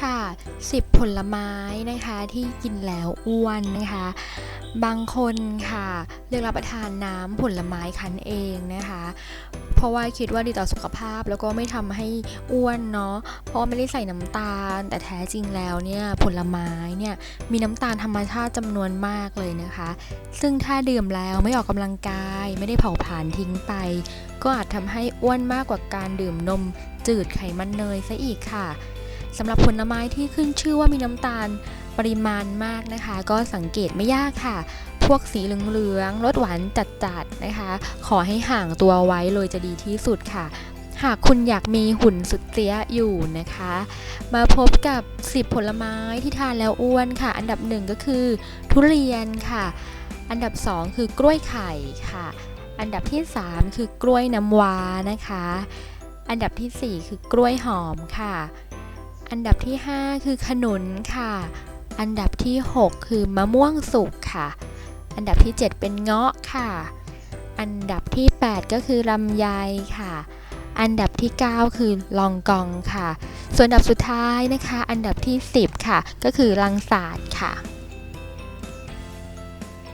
ค่ะ 10 ผลไม้นะคะที่กินแล้วอ้วนนะคะ บางคนค่ะเลือกรับประทานน้ำผลไม้คั้นเองนะคะ เพราะว่าคิดว่าดีต่อสุขภาพแล้วก็ไม่ทำให้อ้วนเนาะเพราะไม่ได้ใส่น้ำตาล แต่แท้จริงแล้วเนี่ยผลไม้เนี่ยมีน้ำตาลธรรมชาติจำนวนมากเลยนะคะ ซึ่งถ้าดื่มแล้วไม่ออกกำลังกาย ไม่ได้เผาผลาญทิ้งไป ก็อาจทำให้อ้วนมากกว่าการดื่มนมจืดไขมันเนยซะอีกค่ะ สำหรับผลไม้ที่ขึ้นชื่อว่ามีน้ำตาลปริมาณมากนะคะ ก็สังเกตไม่ยากค่ะ พวกสีเหลืองๆรสหวานจัดๆนะคะ ขอให้ห่างตัวไว้เลยจะดีที่สุดค่ะ หากคุณอยากมีหุ่นสุดเตี้ยอยู่นะคะ มาพบกับ 10 ผลไม้ที่ทานแล้วอ้วนค่ะ อันดับหนึ่งก็คือ ทุเรียนค่ะ อันดับ 2 คือกล้วยไข่ค่ะ อันดับที่ 3 คือกล้วยน้ำว้านะคะ อันดับทีสี่4 คือกล้วยหอมค่ะ อันดับที่ 5 คือขนุนค่ะ อันดับที่ 6 คือมะม่วงสุกค่ะ อันดับที่ 7 เป็นเงาะค่ะ อันดับที่ 8 ก็คือลำไยค่ะ อันดับที่ 9 คือลองกองค่ะ ส่วนอันดับสุดท้ายนะคะ อันดับที่ 10 ค่ะ ก็คือลังสาดค่ะ